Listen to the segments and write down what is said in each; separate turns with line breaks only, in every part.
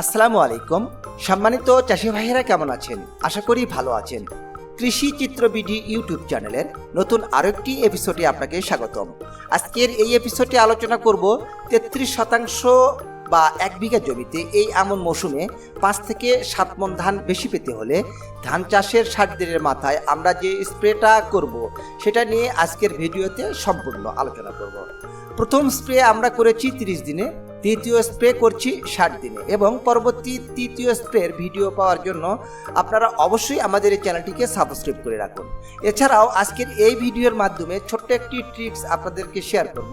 আসসালামু আলাইকুম। সম্মানিত চাষি ভাইয়েরা কেমন আছেন? আশা করি ভালো আছেন। কৃষি চিত্র বিডি ইউটিউব চ্যানেলের নতুন আরেকটি এপিসোডে আপনাকে স্বাগতম। আজকের এই এপিসোডে আলোচনা করব তেত্রিশ শতাংশ বা এক বিঘা জমিতে এই এমন মৌসুমে পাঁচ থেকে সাত মন ধান বেশি পেতে হলে ধান চাষের ষাট দিনের মাথায় আমরা যে স্প্রেটা করব, সেটা নিয়ে আজকের ভিডিওতে সম্পূর্ণ আলোচনা করব। প্রথম স্প্রে আমরা করেছি তিরিশ দিনে। দ্বিতীয় স্প্রে করছি ষাট দিনে এবং পরবর্তী তৃতীয় স্প্রের ভিডিও পাওয়ার জন্য আপনারা অবশ্যই আমাদের এই চ্যানেলটিকে সাবস্ক্রাইব করে রাখুন। এছাড়াও আজকের এই ভিডিওর মাধ্যমে ছোট্ট একটি ট্রিক্স আপনাদেরকে শেয়ার করব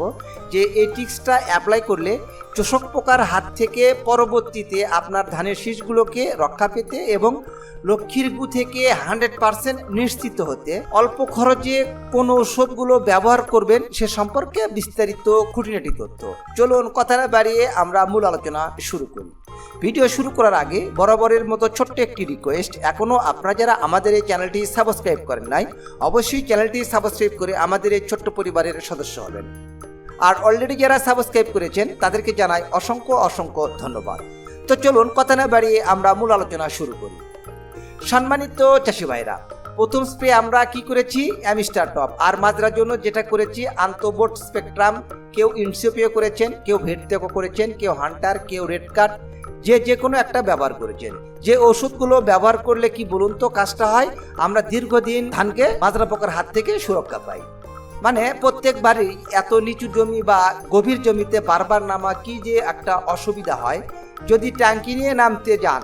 যে এই ট্রিক্সটা অ্যাপ্লাই করলে চোষক পোকার হাত থেকে পরবর্তীতে আপনার ধানের শীষগুলোকে রক্ষা পেতে এবং লক্ষ্মীর গু থেকে হান্ড্রেড পার্সেন্ট নিশ্চিত হতে অল্প খরচে কোন ওষুধগুলো ব্যবহার করবেন সে সম্পর্কে বিস্তারিত খুঁটিনাটি তথ্য। চলুন কথা না বাড়িয়ে আমরা মূল আলোচনা শুরু করি। ভিডিও শুরু করার আগে বরাবরের মতো ছোট্ট একটি রিকোয়েস্ট এখনও আপনারা যারা আমাদের এই চ্যানেলটি সাবস্ক্রাইব করেন নাই, অবশ্যই চ্যানেলটি সাবস্ক্রাইব করে আমাদের এই ছোট্ট পরিবারের সদস্য হবেন। আর অলরেডি যারা সাবস্ক্রাইব করেছেন, তাদেরকে জানাই অসংখ্য অসংখ্য ধন্যবাদ। তো চলুন কথা না বাড়িয়ে আমরা মূল আলোচনা শুরু করি। সম্মানিত চাষি ভাইরা প্রথম স্প্রে আমরা কি করেছি? Amistar top. আর মাজরার জন্য যেটা করেছি আন্তবোট স্পেকট্রাম। কেউ ইনসিপিও করেছেন, কেউ ভেটতেকো করেছেন, কেউ হান্টার, কেউ রেড কাট যে যে কোনো একটা ব্যবহার করেছেন। যে ওষুধগুলো ব্যবহার করলে কি বলুন তো কাজটা হয়? আমরা দীর্ঘদিন ধানকে মাজরা পোকার হাত থেকে সুরক্ষা পাই। মানে প্রত্যেকবারই এত নিচু জমি বা গভীর জমিতে বারবার নামা কি যে একটা অসুবিধা হয়। যদি ট্যাঙ্কি নিয়ে নামতে যান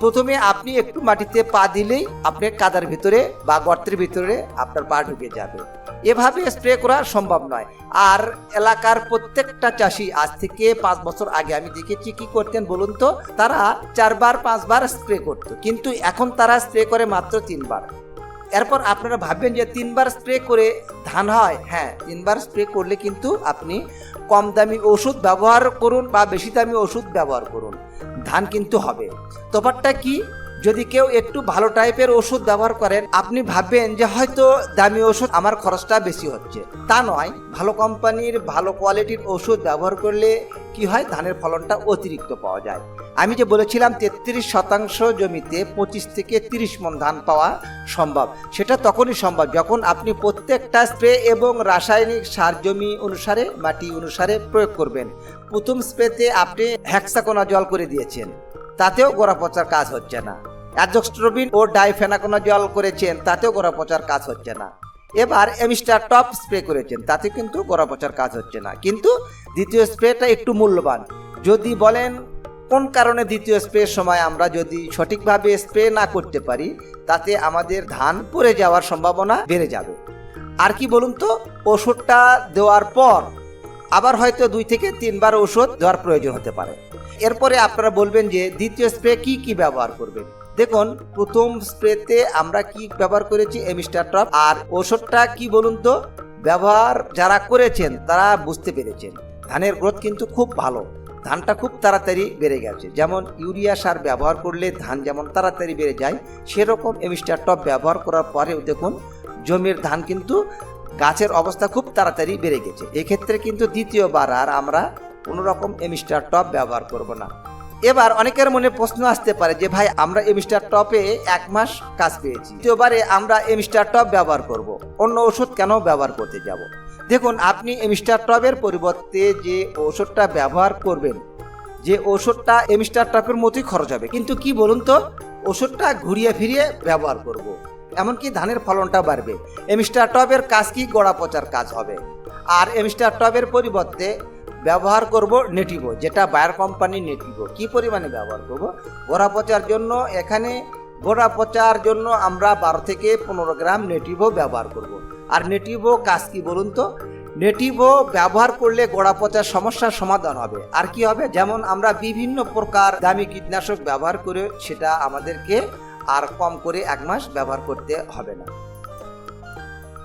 প্রথমে আপনি একটু মাটিতে পা দিলেই আপনি কাদার ভিতরে বা গর্তের ভিতরে আপনার পা ঢুকে যাবে। এভাবে স্প্রে করা সম্ভব নয়। আর এলাকার প্রত্যেকটা চাষি আজ থেকে পাঁচ বছর আগে আমি দেখেছি কি করতেন বলুন তো? তারা চারবার, পাঁচবার স্প্রে করতো। কিন্তু এখন তারা স্প্রে করে মাত্র তিনবার। এরপর আপনারা ভাববেন যে তিনবার স্প্রে করে ধান হয়? হ্যাঁ তিনবার স্প্রে করলে কিন্তু আপনি কম দামি ওষুধ ব্যবহার করুন বা বেশি দামি ওষুধ ব্যবহার করুন। ধান কিন্তু হবে। তোপারটা কি? যদি কেউ একটু ভালো টাইপের ওষুধ ব্যবহার করেন, আপনি ভাববেন যে হয়তো দামি ওষুধ আমার খরচটা বেশি হচ্ছে। তা নয়, ভালো কোম্পানির ভালো কোয়ালিটির ওষুধ ব্যবহার করলে কি হয়? ধানের ফলনটা অতিরিক্ত পাওয়া যায়। আমি যে বলেছিলাম, তেত্রিশ শতাংশ জমিতে পঁচিশ থেকে তিরিশ মন ধান পাওয়া সম্ভব। সেটা তখনই সম্ভব যখন আপনি প্রত্যেকটা স্প্রে এবং রাসায়নিক সার জমি অনুসারে, মাটি অনুসারে প্রয়োগ করবেন। প্রথম স্প্রেতে আপনি হ্যাক্সাকোনা জল করে দিয়েছেন। তাতেও গোড়া পচার কাজ হচ্ছে না। অ্যাজক্সট্রোবিন ও ডাইফেনাকোনা জল করেছেন, তাতেও গোড়া পচার কাজ হচ্ছে না। এবার এমিস্টার টপ স্প্রে করেছেন, তাতে কিন্তু গোড়া পচার কাজ হচ্ছে না। কিন্তু দ্বিতীয় স্প্রেটা একটু মূল্যবান। যদি বলেন কোন কারণে দ্বিতীয় স্প্রের সময় আমরা যদি সঠিকভাবে স্প্রে না করতে পারি, তাতে আমাদের ধান পড়ে যাওয়ার সম্ভাবনা বেড়ে যাবে। আর কি বলুন তো, ওষুধটা দেওয়ার পর আবার হয়তো দুই থেকে তিনবার ওষুধ দেওয়ার প্রয়োজন হতে পারে। এরপরে আপনারা বলবেন যে দ্বিতীয় স্প্রে কি কি ব্যবহার করবেন? দেখুন, প্রথম স্প্রেতে আমরা কি ব্যবহার করেছি এমিস্টার টপ। আর ওষুধটা কি বলুন তো? ব্যবহার যারা করেছেন, তারা বুঝতে পেরেছেন। ধানের গ্রোথ কিন্তু খুব ভালো। ধানটা খুব তাড়াতাড়ি বেড়ে গেছে। যেমন ইউরিয়া সার ব্যবহার করলে ধান যেমন তাড়াতাড়ি বেড়ে যায়, সেরকম এমিস্টার টপ ব্যবহার করার পরেও দেখুন, জমির ধান কিন্তু গাছের অবস্থা খুব তাড়াতাড়ি বেড়ে গেছে। এক্ষেত্রে কিন্তু দ্বিতীয়বার আর আমরা কোনো রকম এমিস্টার টপ ব্যবহার করব না। এবার অনেকের মনে প্রশ্ন আসতে পারে যে, ভাই, আমরা এমিস্টার টপে এক মাস কাজ পেয়েছি। দ্বিতীয়বারে আমরা এমিস্টার টপ ব্যবহার করব। অন্য ওষুধ কেন ব্যবহার করতে যাব? দেখুন, আপনি এমিস্টার টপের পরিবর্তে যে ওষুধটা ব্যবহার করবেন, যে ওষুধটা এমিস্টার টপের মতোই খরচ হবে। কিন্তু কি বলুন তো? ওষুধটা ঘুরিয়ে ফিরিয়ে ব্যবহার করব। এমনকি ধানের ফলনটা বাড়বে। এমিস্টার টবের কাজ কি? গোড়া পচার কাজ হবে। আর এমিস্টার টবের পরিবর্তে ব্যবহার করব নেটিভো, যেটা বায়ার কোম্পানি নেটিভো। কি পরিমাণে ব্যবহার করব? গোড়া পচার জন্য, এখানে গোড়া পচার জন্য আমরা বারো থেকে পনেরো গ্রাম নেটিভো ব্যবহার করব। আর নেটিভো কাজ কি বলুন তো? নেটিভো ব্যবহার করলে গোড়া পচার সমস্যার সমাধান হবে। আর কি হবে? যেমন আমরা বিভিন্ন প্রকার দামি কীটনাশক ব্যবহার করে সেটা আমাদেরকে আর কম করে এক মাস ব্যবহার করতে হবে না।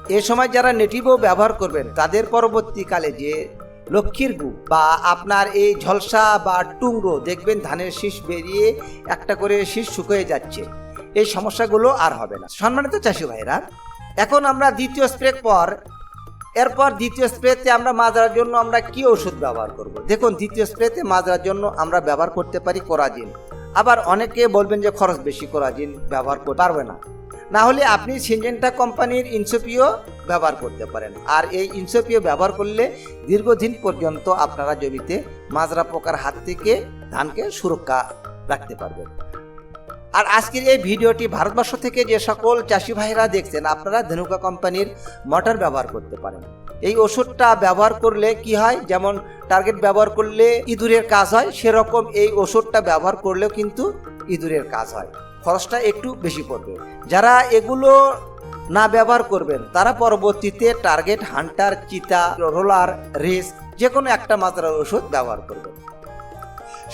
এ সময় যারা নেটিভো ব্যবহার করবেন, তাদের পরবর্তীকালে যে লক্ষ্মীর গু বা আপনার এই ঝলসা বা টুংরো দেখবেন ধানের শীষ বেরিয়ে একটা করে শীষ শুকিয়ে যাচ্ছে। এই সমস্যাগুলো আর হবে না। সম্মানিত চাষি ভাইরা এখন আমরা দ্বিতীয় স্প্রে পর, এরপর দ্বিতীয় স্প্রেতে আমরা মাজরার জন্য আমরা কি ওষুধ ব্যবহার করব? দেখুন, দ্বিতীয় স্প্রেতে মাজরার জন্য আমরা ব্যবহার করতে পারি কোরাজিন। আবার অনেকে বলবেন যে খরচ বেশি কোরাজিন ব্যবহার করতে পারবে না। না হলে আপনি সিনজেন্টা কোম্পানির ইনসোপিও ব্যবহার করতে পারেন। আর এই ইনসোপিও ব্যবহার করলে দীর্ঘদিন পর্যন্ত আপনারা জমিতে মাজরা পোকার হাত থেকে ধানকে সুরক্ষা রাখতে পারবেন। আর আজকের এই ভিডিওটি ভারতবর্ষ থেকে যে সকল চাষি ভাইরা দেখছেন, আপনারা ধনুকা কোম্পানির মোটর ব্যবহার করতে পারেন। এই ওষুধটা ব্যবহার করলে কি হয়? যেমন টার্গেট ব্যবহার করলে ইঁদুরের কাজ হয়, সেরকম এই ওষুধটা ব্যবহার করলেও কিন্তু ইঁদুরের কাজ হয়। খরচটা একটু বেশি পড়বে। যারা এগুলো না ব্যবহার করবেন, তারা পরবর্তীতে target hunter cheetah roller race যে কোনো একটা মাত্রার ওষুধ ব্যবহার করবেন।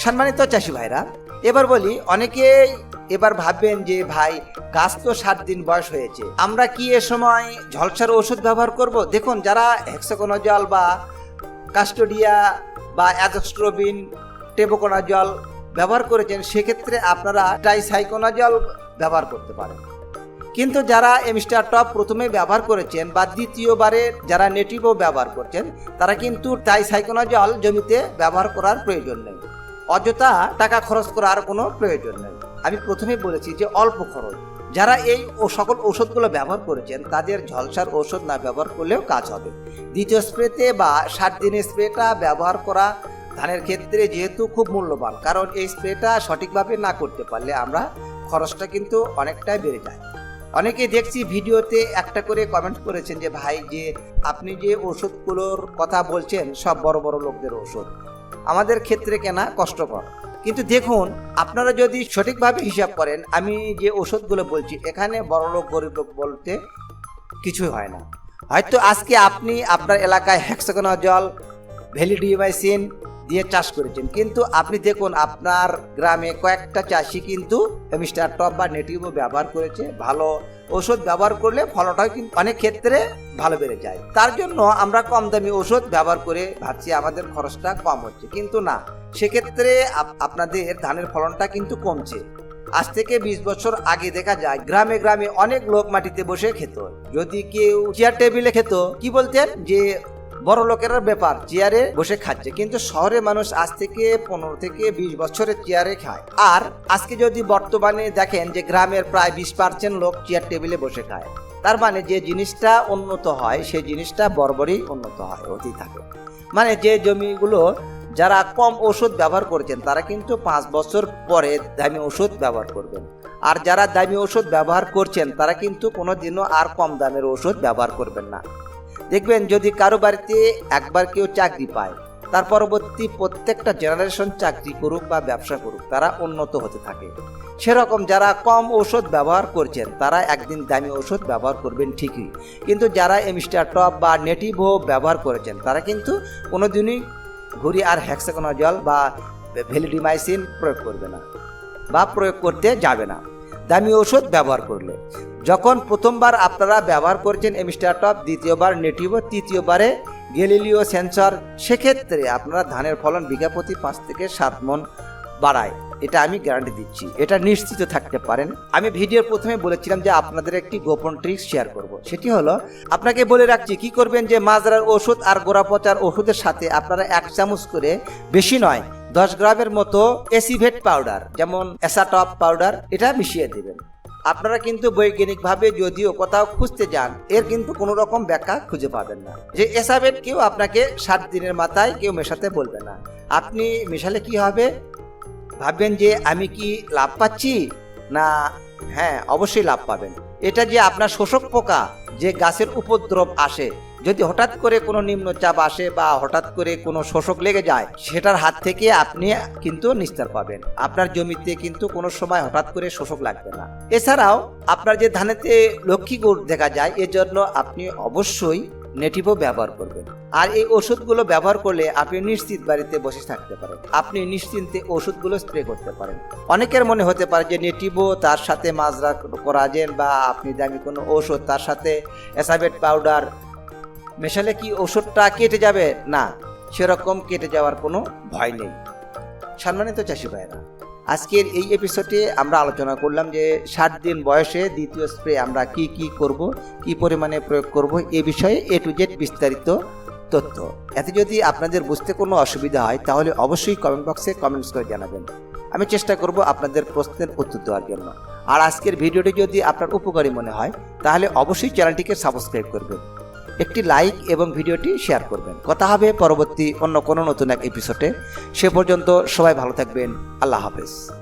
সম্মানিত চাষি ভাইরা, এবার বলি অনেকেই এবার ভাববেন যে, ভাই, গাছ তো ষাট দিন বয়স হয়েছে, আমরা কি এ সময় ঝলসার ওষুধ ব্যবহার করব? দেখুন, যারা হেক্সাকোনাজল বা কাস্টোডিয়া বা অ্যাজস্ট্রোবিন টেবোকোনাজল ব্যবহার করেছেন, সেক্ষেত্রে আপনারা ট্রাইসাইকোনাজল ব্যবহার করতে পারেন। কিন্তু যারা এমিস্টার টপ প্রথমে ব্যবহার করেছেন বা দ্বিতীয়বারে যারা নেটিভও ব্যবহার করছেন, তারা কিন্তু ট্রাইসাইকোনাজল জমিতে ব্যবহার করার প্রয়োজন নেই। অযথা টাকা খরচ করার কোনো প্রয়োজন নেই। আমি প্রথমে বলেছি যে অল্প খরচ। যারা এই ও সকল ওষুধগুলো ব্যবহার করেছেন তাদের ঝলসার ওষুধ না ব্যবহার করলেও কাজ হবে। দ্বিতীয় স্প্রেতে বা ষাট দিনের স্প্রেটা ব্যবহার করা ধানের ক্ষেত্রে যেহেতু খুব মূল্যবান, কারণ এই স্প্রেটা সঠিকভাবে না করতে পারলে আমরা খরচটা কিন্তু অনেকটাই বেড়ে যায়। অনেকে দেখছি ভিডিওতে একটা করে কমেন্ট করেছেন যে, ভাই, যে আপনি যে ওষুধগুলোর কথা বলছেন, সব বড় বড় লোকদের ওষুধ আমাদের ক্ষেত্রে কেনা কষ্টকর। কিন্তু দেখুন, আপনারা যদি সঠিকভাবে হিসাব করেন, আমি যে ওষুধগুলো বলছি, এখানে বড় লোক, গরিব লোক বলতে কিছুই হয় না। হয়তো আজকে আপনি আপনার এলাকায় হ্যাক্সাগোনা জল ভ্যালিডিমাইসিন দিয়ে চাষ করেছেন। কিন্তু আপনি দেখুন, আপনার গ্রামে কয়েকটা চাষি কিন্তু মিস্টার টপ বা নেটিভও ব্যবহার করেছে, ভালো ওষুধ ব্যবহার করলে ফলনটাও কিন্তু অনেক ক্ষেত্রে ভালো বেড়ে যায়। তার জন্য আমরা কম দামি ওষুধ ব্যবহার করে ভাবছি আমাদের খরচটা কম হচ্ছে। কিন্তু না, সেক্ষেত্রে আপনাদের ধানের ফলনটা কিন্তু কমছে। আজ থেকে বিশ বছর আগে দেখা যায়, গ্রামে গ্রামে অনেক লোক মাটিতে বসে খেত। যদি কেউ চেয়ার টেবিলে খেত, কি বলতেন? যে বড় লোকের ব্যাপার, চেয়ারে বসে খাচ্ছে। কিন্তু শহরে মানুষ আজ থেকে পনেরো থেকে বিশ বছরের চেয়ারে খায়। আর আজকে যদি বর্তমানে দেখেন যে গ্রামের প্রায় বিশ পার্সেন্ট লোক চেয়ার টেবিলে বসে খায়, তার মানে যে জিনিসটা উন্নত হয়, সেই জিনিসটা বরাবরই উন্নত হয় হতেই থাকে। মানে যে জমিগুলো যারা কম ওষুধ ব্যবহার করেছেন, তারা কিন্তু পাঁচ বছর পরে দামি ওষুধ ব্যবহার করবেন। আর যারা দামি ওষুধ ব্যবহার করছেন, তারা কিন্তু কোনোদিনও আর কম দামের ওষুধ ব্যবহার করবেন না। দেখবেন যদি কারও বাড়িতে একবার কেউ চাকরি পায়, তার পরবর্তী প্রত্যেকটা জেনারেশন চাকরি করুক বা ব্যবসা করুক, তারা উন্নত হতে থাকে। সেরকম যারা কম ওষুধ ব্যবহার করছেন, তারা একদিন দামি ওষুধ ব্যবহার করবেন ঠিকই। কিন্তু যারা এমিস্টার টপ বা নেটিভও ব্যবহার করেছেন, তারা কিন্তু কোনোদিনই ঘুরি আর হ্যাক্সাকোনাজল বা ভ্যালিডিমাইসিন প্রয়োগ করবে না বা প্রয়োগ করতে যাবে না। দামি ওষুধ ব্যবহার করলে যখন প্রথমবার আপনারা ব্যবহার করছেন এমিস্টার টপ, দ্বিতীয়বার নেটিভ, তৃতীয়বারে গেলিলিও সেন্সর, সেক্ষেত্রে আপনারা ধানের ফলন বিঘা প্রতি পাঁচ থেকে সাত মন বাড়ায়। এটা আমি গ্যারান্টি দিচ্ছি। এটা নিশ্চিত থাকতে পারেন। আমি ভিডিওর প্রথমে বলেছিলাম যে আপনাদের একটি গোপন ট্রিক্স শেয়ার করব। সেটি হলো, আপনাকে বলে রাখছি, কি করবেন যে মাজরার ওষুধ আর গোড়া পচার ওষুধের সাথে আপনারা এক চামচ করে, বেশি নয় দশ গ্রামের মতো এসিভেট পাউডার, যেমন অ্যাসাটপ পাউডার, এটা মিশিয়ে দেবেন। আপনারা কিন্তু বৈজ্ঞানিকভাবে যদিও কোথাও খুঁজতে যান, এর কিন্তু কোনো রকম ব্যাখ্যা খুঁজে পাবেন না। যে এসাবেট কেউ আপনাকে ষাট দিনের মাথায় কেউ মেশাতে বলবে না। আপনি মেশালে কি হবে? ভাববেন যে আমি কি লাভ পাচ্ছি? না হ্যাঁ অবশ্যই লাভ পাবেন। এটা যে আপনার শোষক পোকা, যে গাছের উপদ্রব আসে যদি হঠাৎ করে কোনো নিম্নচাপ আসে বা হঠাৎ করে কোনো শোষক লেগে যায়, সেটার হাত থেকে আপনি কিন্তু নিস্তার পাবেন। আপনার জমিতে কিন্তু কোনো সময় হঠাৎ করে শোষক লাগবে না। এছাড়াও আপনার যে ধানেতে লক্ষ্মী গুড় দেখা যায়, এজন্য আপনি অবশ্যই নেটিভও ব্যবহার করবেন। আর এই ওষুধগুলো ব্যবহার করলে আপনি নিশ্চিত বাড়িতে বসে থাকতে পারেন। আপনি নিশ্চিন্তে ওষুধগুলো স্প্রে করতে পারেন। অনেকের মনে হতে পারে যে নেটিভও তার সাথে মাজরা করাজেন বা আপনি দামি কোনো ঔষধ, তার সাথে অ্যাসাবেট পাউডার মেশালে কি ওষুধটা কেটে যাবে? না, সেরকম কেটে যাওয়ার কোনো ভয় নেই। সম্মানিত চাষি ভাইরা আজকের এই এপিসোডে আমরা আলোচনা করলাম যে ষাট দিন বয়সে দ্বিতীয় স্প্রে আমরা কি কি করব, কি পরিমাণে প্রয়োগ করব, এ বিষয়ে এ টু জেড বিস্তারিত তথ্য। এতে যদি আপনাদের বুঝতে কোনো অসুবিধা হয়, তাহলে অবশ্যই কমেন্ট বক্সে কমেন্টস করে জানাবেন। আমি চেষ্টা করব আপনাদের প্রশ্নের উত্তর দেওয়ার জন্য। আর আজকের ভিডিওটি যদি আপনার উপকারী মনে হয়, তাহলে অবশ্যই চ্যানেলটিকে সাবস্ক্রাইব করবেন। একটি লাইক এবং ভিডিওটি শেয়ার করবেন। কথা হবে পরবর্তী অন্য কোনো নতুন এক এপিসোডে সে পর্যন্ত সবাই ভালো থাকবেন। আল্লাহ হাফেজ।